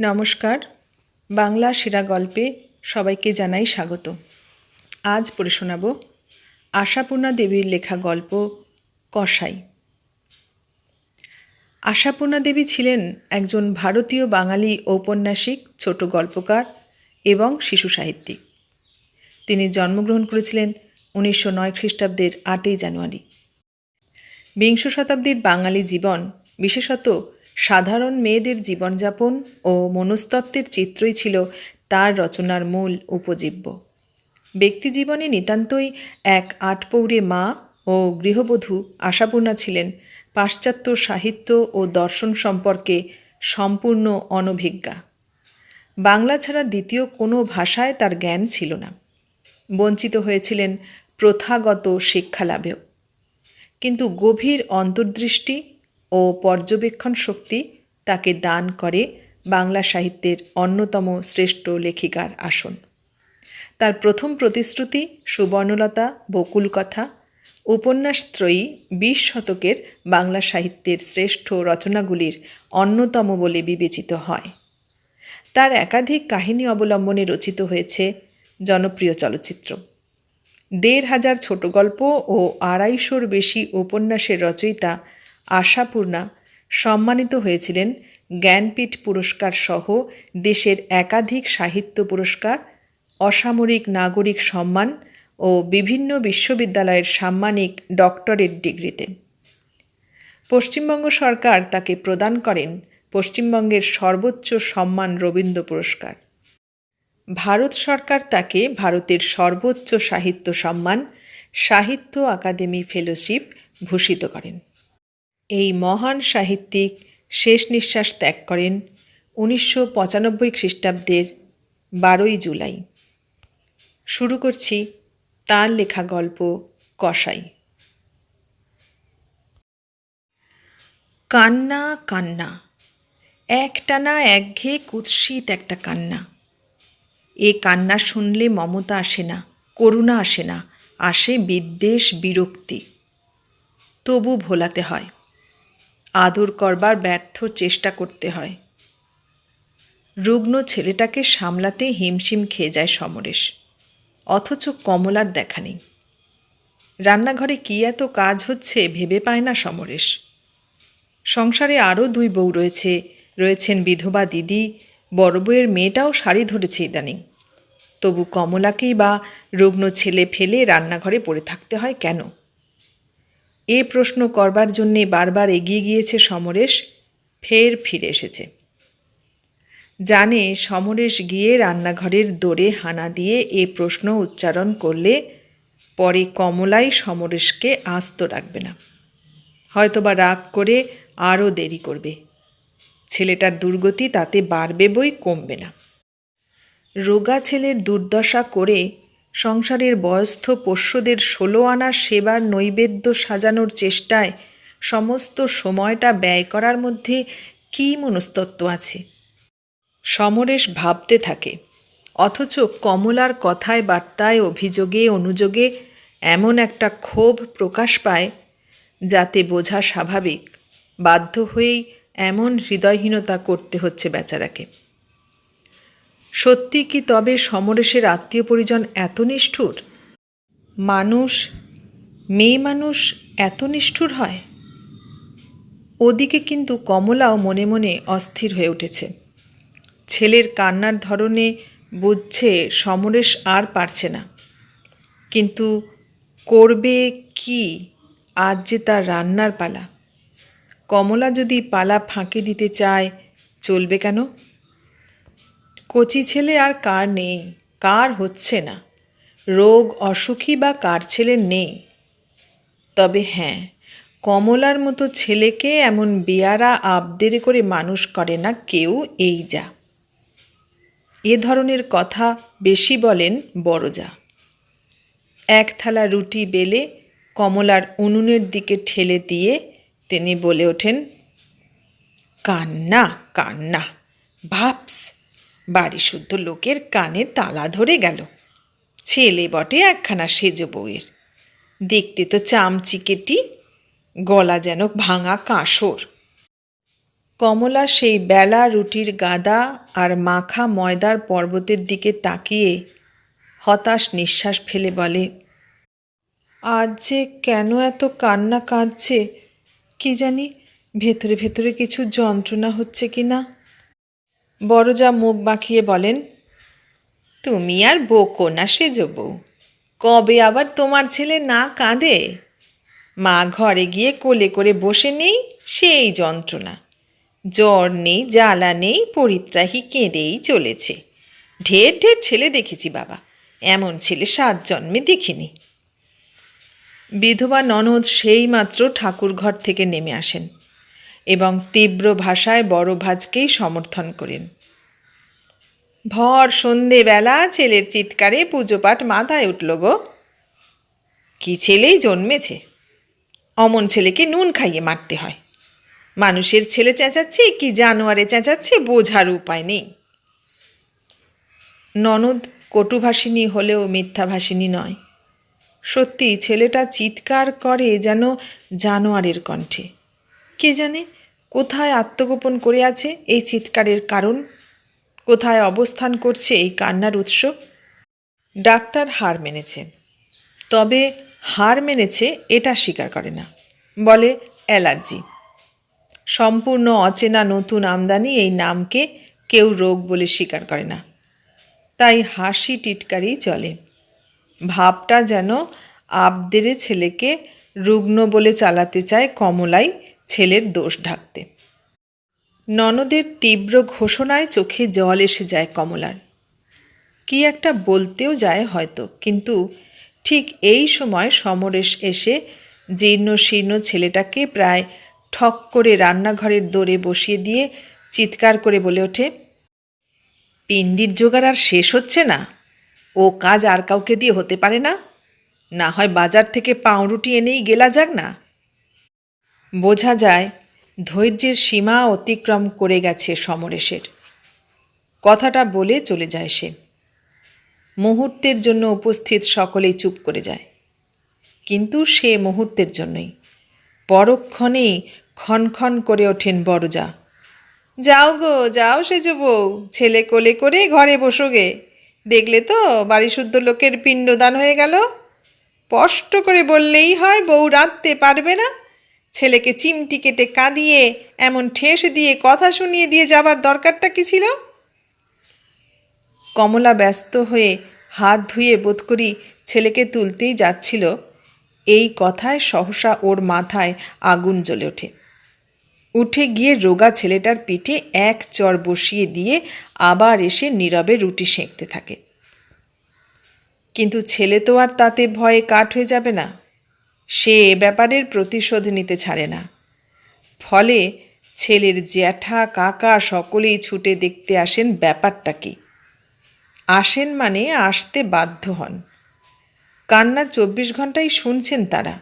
নমস্কার। বাংলা সেরা গল্পে সবাইকে জানাই স্বাগত। আজ পড়ে শোনাব আশাপূর্ণা দেবীর লেখা গল্প কসাই। আশাপূর্ণা দেবী ছিলেন একজন ভারতীয় বাঙালি ঔপন্যাসিক, ছোট গল্পকার এবং শিশু সাহিত্যিক। তিনি জন্মগ্রহণ করেছিলেন উনিশশো নয় খ্রিস্টাব্দের আটই জানুয়ারি। বিংশ শতাব্দীর বাঙালি জীবন, বিশেষত সাধারণ মেয়েদের জীবনযাপন ও মনস্তত্ত্বের চিত্রই ছিল তার রচনার মূল উপজীব্য। ব্যক্তিজীবনে নিতান্তই এক আটপৌরে মা ও গৃহবধূ আশাপূর্ণা ছিলেন। পাশ্চাত্য সাহিত্য ও দর্শন সম্পর্কে সম্পূর্ণ অনভিজ্ঞা। বাংলা ছাড়া দ্বিতীয় কোনো ভাষায় তার জ্ঞান ছিল না। বঞ্চিত হয়েছিলেন প্রথাগত শিক্ষালাভেও। কিন্তু গভীর অন্তর্দৃষ্টি ও পর্যবেক্ষণ শক্তি তাকে দান করে বাংলা সাহিত্যের অন্যতম শ্রেষ্ঠ লেখিকার আসন। তার প্রথম প্রতিশ্রুতি সুবর্ণলতা বকুল কথা উপন্যাসত্রয়ী বিশ শতকের বাংলা সাহিত্যের শ্রেষ্ঠ রচনাগুলির অন্যতম বলে বিবেচিত হয়। তার একাধিক কাহিনী অবলম্বনে রচিত হয়েছে জনপ্রিয় চলচ্চিত্র। দেড় হাজার ছোট গল্প ও আড়াইশোর বেশি উপন্যাসের রচয়িতা আশাপূর্ণা সম্মানিত হয়েছিলেন জ্ঞানপীঠ পুরস্কার সহ দেশের একাধিক সাহিত্য পুরস্কার, অসামরিক নাগরিক সম্মান ও বিভিন্ন বিশ্ববিদ্যালয়ের সাম্মানিক ডক্টরেট ডিগ্রিতে। পশ্চিমবঙ্গ সরকার তাকে প্রদান করেন পশ্চিমবঙ্গের সর্বোচ্চ সম্মান রবীন্দ্র পুরস্কার। ভারত সরকার তাকে ভারতের সর্বোচ্চ সাহিত্য সম্মান, সাহিত্য আকাদেমি ফেলোশিপ ভূষিত করেন। এই মহান সাহিত্যিক শেষ নিঃশ্বাস ত্যাগ করেন উনিশশো পঁচানব্বই খ্রিস্টাব্দের বারোই জুলাই। শুরু করছি তার লেখা গল্প কসাই। কান্না কান্না। একটানা একঘেয়ে কুৎসিত একটা কান্না। এ কান্না শুনলে মমতা আসে না, করুণা আসে না, আসে বিদ্বেষ, বিরক্তি। তবু ভোলাতে হয়। আদর করবার ব্যর্থ চেষ্টা করতে হয়। রুগ্ন ছেলেটাকে সামলাতে হিমশিম খেয়ে যায় সমরেশ। অথচ কমলার দেখা নেই। রান্নাঘরে কী এত কাজ হচ্ছে ভেবে পায় না সমরেশ। সংসারে আরও দুই বউ রয়েছে, রয়েছেন বিধবা দিদি, বড় বউয়ের মেয়েটাও শাড়ি ধরেছে ইদানিং। তবু কমলাকেই বা রুগ্ন ছেলে ফেলে রান্নাঘরে পড়ে থাকতে হয় কেন? এ প্রশ্ন করবার জন্যে বারবার এগিয়ে গিয়েছে সমরেশ, ফের ফিরে এসেছে। জানে সমরেশ গিয়ে রান্নাঘরের দোরে হানা দিয়ে এ প্রশ্ন উচ্চারণ করলে পরে কমলাই সমরেশকে আস্ত রাখবে না। হয়তোবা রাগ করে আরও দেরি করবে। ছেলেটার দুর্গতি তাতে বাড়বে বই কমবে না। রোগা ছেলের দুর্দশা করে সংসারের বয়স্থ পোষ্যদের ষোলো আনার সেবার নৈবেদ্য সাজানোর চেষ্টায় সমস্ত সময়টা ব্যয় করার মধ্যে কী মনস্তত্ব আছে? সমরেশ ভাবতে থাকে, অথচ কমলার কথায়, বার্তায়, অভিযোগে, অনুযোগে এমন একটা ক্ষোভ প্রকাশ পায় যাতে বোঝা স্বাভাবিক। বাধ্য হয়েই এমন হৃদয়হীনতা করতে হচ্ছে বেচারাকে। সত্যি কি তবে সমরেশের আত্মীয় পরিজন এত নিষ্ঠুর? মানুষ, মেয়ে মানুষ এত নিষ্ঠুর হয়? ওদিকে কিন্তু কমলাও মনে মনে অস্থির হয়ে উঠেছে। ছেলের কান্নার ধরনে বুঝছে সমরেশ আর পারছে না। কিন্তু করবে কি? আজ যে তার রান্নার পালা। কমলা যদি পালা ফাঁকি দিতে চায়, চলবে কেন? কচি ছেলে আর কার নেই, কার হচ্ছে না। রোগ অসুখী বা কার ছেলের নেই। তবে হ্যাঁ কমলার মতো ছেলেকে এমন বেয়ারা আবদেরে করে মানুষ করে না কেউ এই যা। এ ধরনের কথা বেশি বলেন বড়জা। এক থালা রুটি বেলে কমলার উনুনের দিকে ঠেলে দিয়ে তিনি বলে ওঠেন, কান্না কান্না, ভাবস বাড়ি শুদ্ধ লোকের কানে তালা ধরে গেল। ছেলে বটে একখানা সেজ বউয়ের। দেখতে তো চামচিকেটি, গলা যেন ভাঙা কাঁসর। কমলা সেই বেলা রুটির গাদা আর মাখা ময়দার পর্বতের দিকে তাকিয়ে হতাশ নিঃশ্বাস ফেলে বলে, আজ যে কেন এত কান্না কাঁদছে? কি জানি ভেতরে ভেতরে কিছু যন্ত্রণা হচ্ছে কি না? বড়জা মুখ বাঁকিয়ে বলেন, তুমি আর বোকো না সেজ বউ কবে আবার তোমার ছেলে না কাঁদে? মা ঘরে গিয়ে কোলে করে বসে নেই, সেই যন্ত্রণা। জ্বর নেই, জ্বালা নেই, পরিত্রাহী কেঁদেই চলেছে। ঢের ঢের ছেলে দেখেছি বাবা, এমন ছেলে সাত জন্মে দেখিনি। বিধবা ননদ সেই মাত্র ঠাকুর ঘর থেকে নেমে আসেন। এবং তীব্র ভাষায় বড় ভাজকেই সমর্থন করেন। ভর সন্ধেবেলা ছেলের চিৎকারে পুজো পাঠ মাথায় উঠল গো। কি ছেলেই জন্মেছে? অমন ছেলেকে নুন খাইয়ে মারতে হয়। মানুষের ছেলে চেঁচাচ্ছে, কি জানোয়ারে চেঁচাচ্ছে, বোঝার উপায় নেই। ননদ কটুভাষিনী হলেও মিথ্যাভাষিনী নয়। সত্যি ছেলেটা চিৎকার করে যেন জানোয়ারের কণ্ঠে। কে জানে কোথায় আত্মগোপন করে আছে এই চিৎকারের কারণ? কোথায় অবস্থান করছে এই কান্নার উৎস? ডাক্তার হার মেনেছে। তবে হার মেনেছে এটা স্বীকার করে না। বলে অ্যালার্জি। সম্পূর্ণ অচেনা নতুন আমদানি এই নামকে কেউ রোগ বলে স্বীকার করে না। তাই হাসি টিটকারি চলে। ভাবটা যেন আবদেরে ছেলেকে রুগ্ন বলে চালাতে চায় কমলাই ছেলের দোষ ঢাকতে। ননদের তীব্র ঘোষণায় চোখে জল এসে যায় কমলার। কি একটা বলতেও যায় হয়তো, কিন্তু ঠিক এই সময় সমরেশ এসে জীর্ণ শীর্ণ ছেলেটাকে প্রায় ঠক করে রান্নাঘরের দোরে বসিয়ে দিয়ে চিৎকার করে বলে ওঠে, পিণ্ডির জোগাড় আর শেষ হচ্ছে না। ও কাজ আর কাউকে দিয়ে হতে পারে না। না হয় বাজার থেকে পাউরুটি এনেই গেলা যাক না। বোঝা যায় ধৈর্যের সীমা অতিক্রম করে গেছে সমরেশের। কথাটা বলে চলে যায় সে। মুহূর্তের জন্য উপস্থিত সকলেই চুপ করে যায়। কিন্তু সে মুহূর্তের জন্যই। পরক্ষণেই ক্ষণক্ষণ করে ওঠেন বড়জা। যাও গো, যাও সেজ বউ, ছেলে কোলে করে ঘরে বসো গে। দেখলে তো বাড়ি শুদ্ধ লোকের পিণ্ডদান হয়ে গেল। স্পষ্ট করে বললেই হয় বউ রাঁধতে পারবে না। ছেলেকে চিমটি কেটে কাঁদিয়ে, এমন ঠেস দিয়ে কথা শুনিয়ে দিয়ে যাবার দরকারটা কি ছিল? কমলা ব্যস্ত হয়ে হাত ধুয়ে বোধ করি ছেলেকে তুলতেই যাচ্ছিল। এই কথায় সহসা ওর মাথায় আগুন জ্বলে ওঠে। উঠে গিয়ে রোগা ছেলেটার পিঠে এক চর বসিয়ে দিয়ে আবার এসে নীরবে রুটি সেঁকতে থাকে। কিন্তু ছেলে তো আর তাতে ভয়ে কাঠ হয়ে যাবে না। সে এ ব্যাপারের প্রতিশোধ নিতে ছাড়ে না। ফলে ছেলের জ্যাঠা কাকা সকলেই ছুটে দেখতে আসেন ব্যাপারটা কি আসেন মানে আসতে বাধ্য হন। কান্না চব্বিশ ঘন্টাই শুনছেন তারা।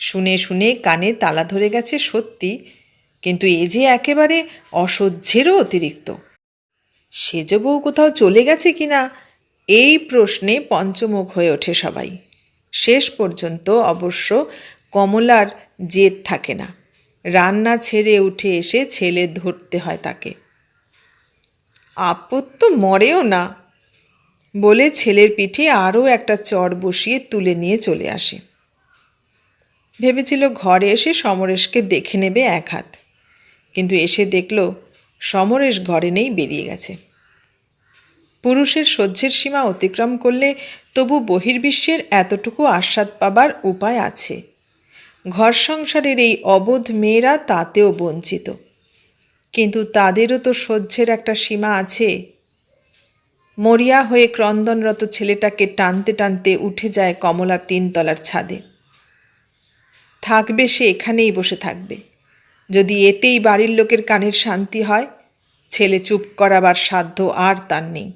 শুনে শুনে কানে তালা ধরে গেছে সত্যি, কিন্তু এ যে একেবারে অসহ্যেরও অতিরিক্ত। সেজ বউ কোথাও চলে গেছে কিনা, এই প্রশ্নে পঞ্চমুখ হয়ে ওঠে সবাই। শেষ পর্যন্ত অবশ্য কমলার জেদ থাকে না। রান্না ছেড়ে উঠে এসে ছেলে ধরতে হয় তাকে। আপদ তো মরেও না, বলে ছেলের পিঠে আরও একটা চর বসিয়ে তুলে নিয়ে চলে আসে। ভেবেছিল ঘরে এসে সমরেশকে দেখে নেবে এক হাত, কিন্তু এসে দেখল সমরেশ ঘরে নেই, বেরিয়ে গেছে। পুরুষের সহ্যের সীমা অতিক্রম করলে তবু বহির্বিশ্বের এতটুকু আস্বাদ পাবার উপায় আছে। ঘর সংসারের এই অবোধ মেয়েরা তাতেও বঞ্চিত। কিন্তু তাদেরও তো সহ্যের একটা সীমা আছে। মরিয়া হয়ে ক্রন্দনরত ছেলেটাকে টানতে টানতে উঠে যায় কমলা তিনতলার ছাদে। থাকবে সে এখানেই বসে থাকবে। যদি এতেই বাড়ির লোকের কানের শান্তি হয়, ছেলে চুপ করাবার সাধ্য আর তার নেই।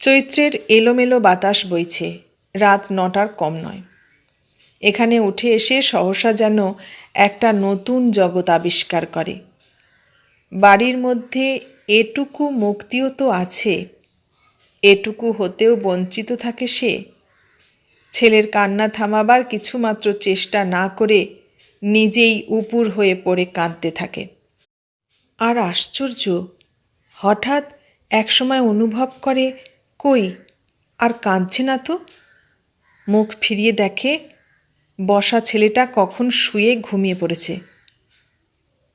চৈত্রের এলোমেলো বাতাস বইছে, রাত নটার কম নয়। এখানে উঠে এসে সহসা যেন একটা নতুন জগৎ আবিষ্কার করে। বাড়ির মধ্যে এটুকু মুক্তিও তো আছে, এটুকু হতেও বঞ্চিত থাকে সে। ছেলের কান্না থামাবার কিছুমাত্র চেষ্টা না করে নিজেই উপুর হয়ে পড়ে কাঁদতে থাকে। আর আশ্চর্য, হঠাৎ একসময় অনুভব করে কই? আর কাঁদছে না তো? মুখ ফিরিয়ে দেখে বসা ছেলেটা কখন শুয়ে ঘুমিয়ে পড়েছে।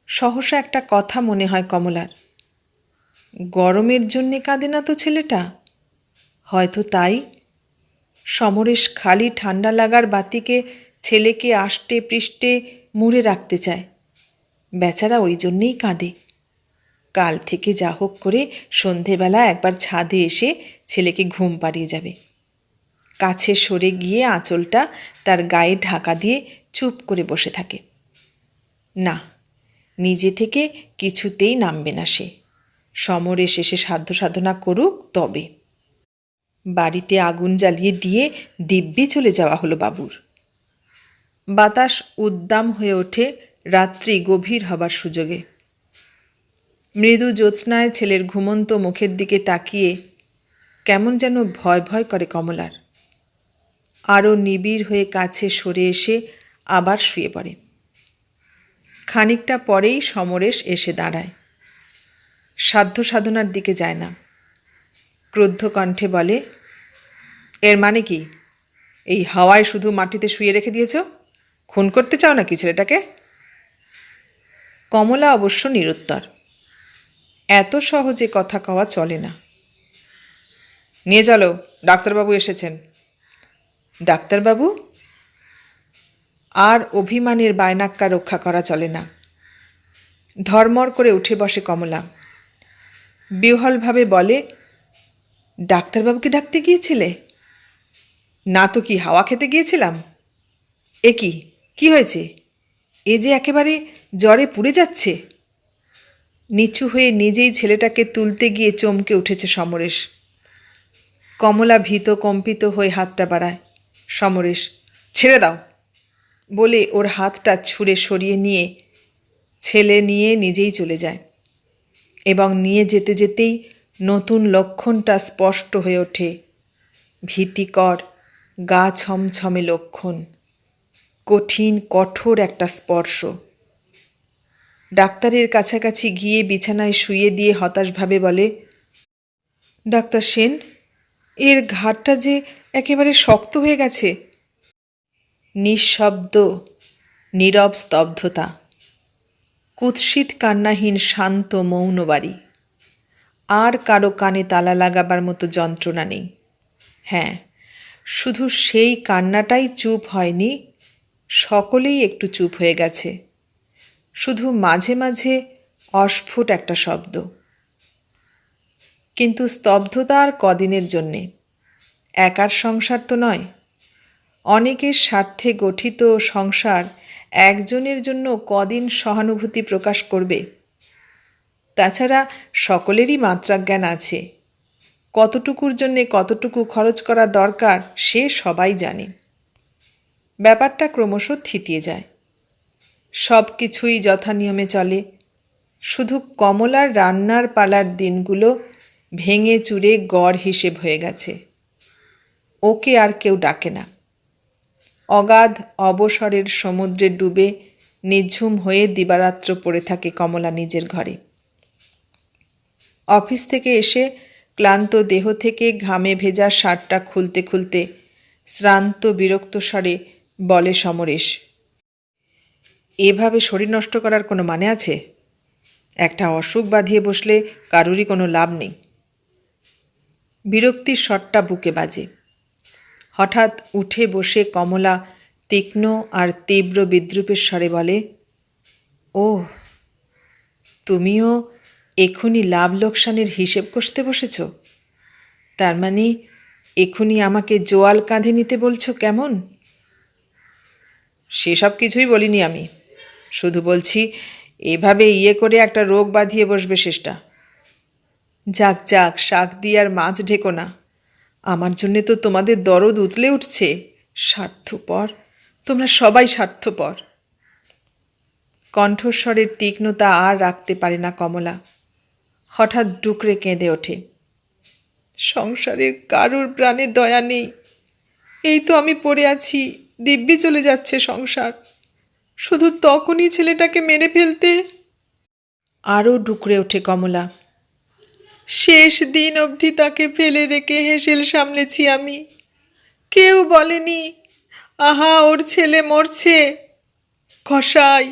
সহসা একটা কথা মনে হয় কমলার। গরমের জন্যে কাঁদে না তো ছেলেটা? হয়তো তাই। সমরেশ খালি ঠান্ডা লাগার বাতিকে ছেলেকে আষ্টে পৃষ্ঠে মুড়ে রাখতে চায়। বেচারা ওই জন্যেই কাঁদে। কাল থেকে যা হোক করে সন্ধেবেলা একবার ছাদে এসে ছেলেকে ঘুম পাড়িয়ে যাবে। কাছে সরে গিয়ে আঁচলটা তার গায়ে ঢাকা দিয়ে চুপ করে বসে থাকে। না, নিজে থেকে কিছুতেই নামবে না সে। সমরে শেষে সাধ্য সাধনা করুক তবে। বাড়িতে আগুন জ্বালিয়ে দিয়ে দিব্যি চলে যাওয়া হলো বাবুর। বাতাস উদ্দাম হয়ে ওঠে রাত্রি গভীর হবার সুযোগে। মৃদু জ্যোৎস্নায় ছেলের ঘুমন্ত মুখের দিকে তাকিয়ে কেমন যেন ভয় ভয় করে কমলার। আরও নিবিড় হয়ে কাছে সরে এসে আবার শুয়ে পড়ে। খানিকটা পরেই সমরেশ এসে দাঁড়ায়। সাধ্য সাধনার দিকে যায় না। ক্রুদ্ধ কণ্ঠে বলে, এর মানে কি? এই হাওয়ায় শুধু মাটিতে শুয়ে রেখে দিয়েছ? খুন করতে চাও নাকি ছেলেটাকে? কমলা অবশ্য নিরুত্তর। এত সহজে কথা কওয়া চলে না। নিয়ে চলো, ডাক্তারবাবু এসেছেন। ডাক্তারবাবু? আর অভিমানের বায়নাক্কা রক্ষা করা চলে না। ধর্মর করে উঠে বসে কমলা। বিহ্বলভাবে বলে ডাক্তারবাবুকে ডাকতে গিয়েছিলে? না তো, কি হাওয়া খেতে গিয়েছিলাম? এ কি? কি হয়েছে? এ যে একেবারে জ্বরে পুড়ে যাচ্ছে। নিচু হয়ে নিজেই ছেলেটাকে তুলতে গিয়ে চমকে উঠেছে সমরেশ। কমলা ভীত কম্পিত হয়ে হাতটা বাড়ায়। সমরেশ, ছেড়ে দাও। বলে ওর হাতটা ছুঁড়ে সরিয়ে নিয়ে ছেলে নিয়ে নিজেই চলে যায় এবং নিয়ে যেতে যেতেই নতুন লক্ষণটা স্পষ্ট হয়ে ওঠে। ভীতিকর, গা ছমছমে লক্ষণ, কঠিন, কঠোর একটা স্পর্শ। ডাক্তারের কাছাকাছি গিয়ে বিছানায় শুয়ে দিয়ে হতাশভাবে বলে, ডাক্তার সেন এর ঘাটটা যে একেবারে শক্ত হয়ে গেছে। নিঃশব্দ, নীরব স্তব্ধতা। কুৎসিত কান্নাহীন শান্ত মৌন বাড়ি। আর কারও কানে তালা লাগাবার মতো যন্ত্রণা নেই। হ্যাঁ শুধু সেই কান্নাটাই চুপ হয়নি, সকলেই একটু চুপ হয়ে গেছে। শুধু মাঝে মাঝে অস্ফুট একটা শব্দ। কিন্তু স্তব্ধতা আর কদিনের জন্যে। একার সংসার তো নয়। অনেকের স্বার্থে গঠিত সংসার একজনের জন্য কদিন সহানুভূতি প্রকাশ করবে। তাছাড়া সকলেরই মাত্রাজ্ঞান আছে। কতটুকুর জন্যে কতটুকু খরচ করা দরকার সে সবাই জানে। ব্যাপারটা ক্রমশ থিতিয়ে যায়। সব কিছুই যথানিয়মে চলে। শুধু কমলার রান্নার পালার দিনগুলো ভেঙে চুরে গড় হিসেব হয়ে গেছে। ওকে আর কেউ ডাকে না। অগাধ অবসরের সমুদ্রে ডুবে নিঝুম হয়ে দিবারাত্র পড়ে থাকে কমলা নিজের ঘরে। অফিস থেকে এসে ক্লান্ত দেহ থেকে ঘামে ভেজা শার্টটা খুলতে খুলতে শ্রান্ত বিরক্ত স্বরে বলে, সমরেশ, এভাবে শরীর নষ্ট করার কোনো মানে আছে? একটা অসুখ বাঁধিয়ে বসলে কারুরই কোনো লাভ নেই। বিরক্তির শটটা বুকে বাজে। হঠাৎ উঠে বসে কমলা তীক্ষ্ণ আর তীব্র বিদ্রুপের স্বরে বলে ও তুমিও এখুনি লাভ লোকসানের হিসেব কষতে বসেছ? তার মানে এখুনি আমাকে জোয়াল কাঁধে নিতে বলছো কেমন? সেসব কিছুই বলিনি আমি। শুধু বলছি, এভাবে ইয়ে করে একটা রোগ বাঁধিয়ে বসবে শেষটা। যাক যাক, শাক দিয়ে আর মাছ ঢেকো না। আমার জন্যে তো তোমাদের দরদ উতলে উঠছে। স্বার্থপর, তোমরা সবাই স্বার্থপর। কণ্ঠস্বরের তীক্ষ্ণতা আর রাখতে পারে না কমলা। হঠাৎ ডুকরে কেঁদে ওঠে। সংসারের কারুর প্রাণে দয়া নেই। এই তো আমি পড়ে আছি, দিব্যি চলে যাচ্ছে সংসার। শুধু তখনই ছেলেটাকে মেরে ফেলতে। আরও ডুকরে ওঠে কমলা। শেষ দিন অবধি তাকে ফেলে রেখে হেসেল সামলেছি আমি। কেউ বলেনি, আহা, ওর ছেলে মরছে। কষাই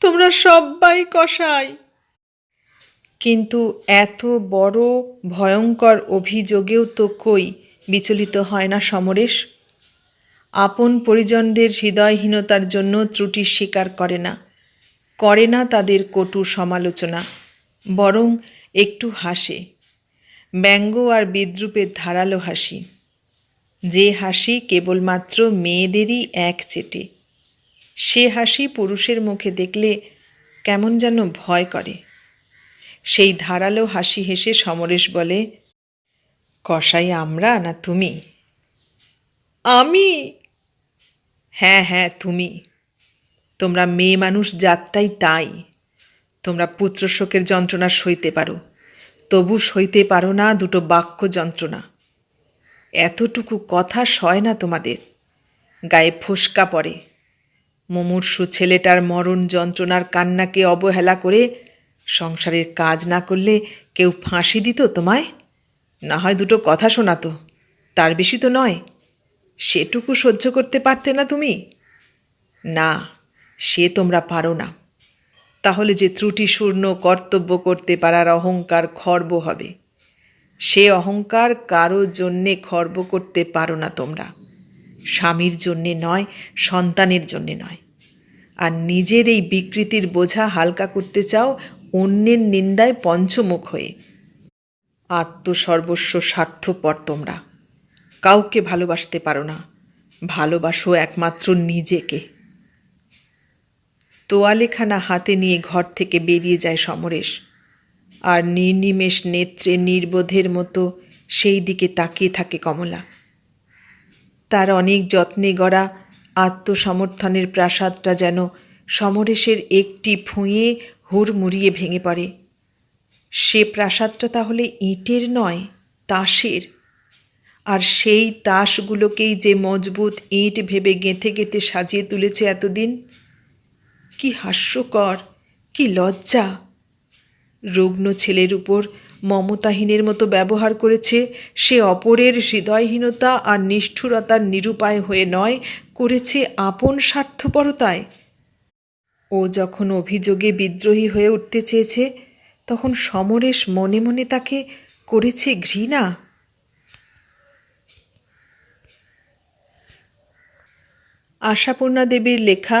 তোমরা সবাই কষাই কিন্তু এত বড় ভয়ঙ্কর অভিযোগেও তো কই বিচলিত হয় না সমরেশ? আপন পরিজনদের হৃদয়হীনতার জন্য ত্রুটি স্বীকার করে না করে না তাদের কটু সমালোচনা, বরং একটু হাসে। ব্যঙ্গ আর বিদ্রুপের ধারালো হাসি। যে হাসি কেবলমাত্র মেয়েদেরই এক চেটে। সে হাসি পুরুষের মুখে দেখলে কেমন যেন ভয় করে। সেই ধারালো হাসি হেসে সমরেশ বলে, কসাই আমরা না তুমি? আমি? হ্যাঁ হ্যাঁ তুমি। তোমরা মেয়ে মানুষ জাতটাই তাই। তোমরা পুত্রশোকের যন্ত্রণা সইতে পারো। তবু সইতে পারো না দুটো বাক্য যন্ত্রণা। এতটুকু কথা সয় না তোমাদের। গায়ে ফোসকা পড়ে। মুমূর্ষু ছেলেটার মরণ যন্ত্রণার কান্নাকে অবহেলা করে সংসারের কাজ না করলে কেউ ফাঁসি দিত তোমায়? না হয় দুটো কথা শোনাতো, তার বেশি তো নয়। সেটুকু সহ্য করতে পারতে না তুমি? না, সে তোমরা পারো না। তাহলে যে ত্রুটিশূর্ণ কর্তব্য করতে পারার অহংকার খর্ব হবে। সে অহংকার কারও জন্যে খর্ব করতে পারো না তোমরা। স্বামীর জন্যে নয়, সন্তানের জন্যে নয়। আর নিজের এই বিকৃতির বোঝা হালকা করতে চাও, অন্যের নিন্দায় পঞ্চমুখ হয়ে। আত্মসর্বস্ব স্বার্থপর তোমরা। কাউকে ভালোবাসতে পারো না। ভালোবাসো একমাত্র নিজেকে। তোয়ালেখানা হাতে নিয়ে ঘর থেকে বেরিয়ে যায় সমরেশ। আর নির্নিমেষ নেত্রে নির্বোধের মতো সেই দিকে তাকিয়ে থাকে কমলা। তার অনেক যত্নে গড়া আত্মসমর্থনের প্রাসাদটা যেন সমরেশের একটি ফুঁয়ে হুড়মুড়িয়ে ভেঙে পড়ে। সে প্রাসাদটা তাহলে ইটের নয়, তাসের। আর সেই তাসগুলোকেই যে মজবুত ইট ভেবে গেঁথে গেঁথে সাজিয়ে তুলেছে এতদিন কি হাস্যকর, কি লজ্জা। রুগ্ন ছেলের উপর মমতাহীনের মতো ব্যবহার করেছে সে অপরের হৃদয়হীনতা আর নিষ্ঠুরতার নিরুপায় হয়ে নয়, করেছে আপন স্বার্থপরতায়। ও যখন অভিযোগে বিদ্রোহী হয়ে উঠতে চেয়েছে, তখন সমরেশ মনে মনে তাকে করেছে ঘৃণা। আশাপূর্ণা দেবীর লেখা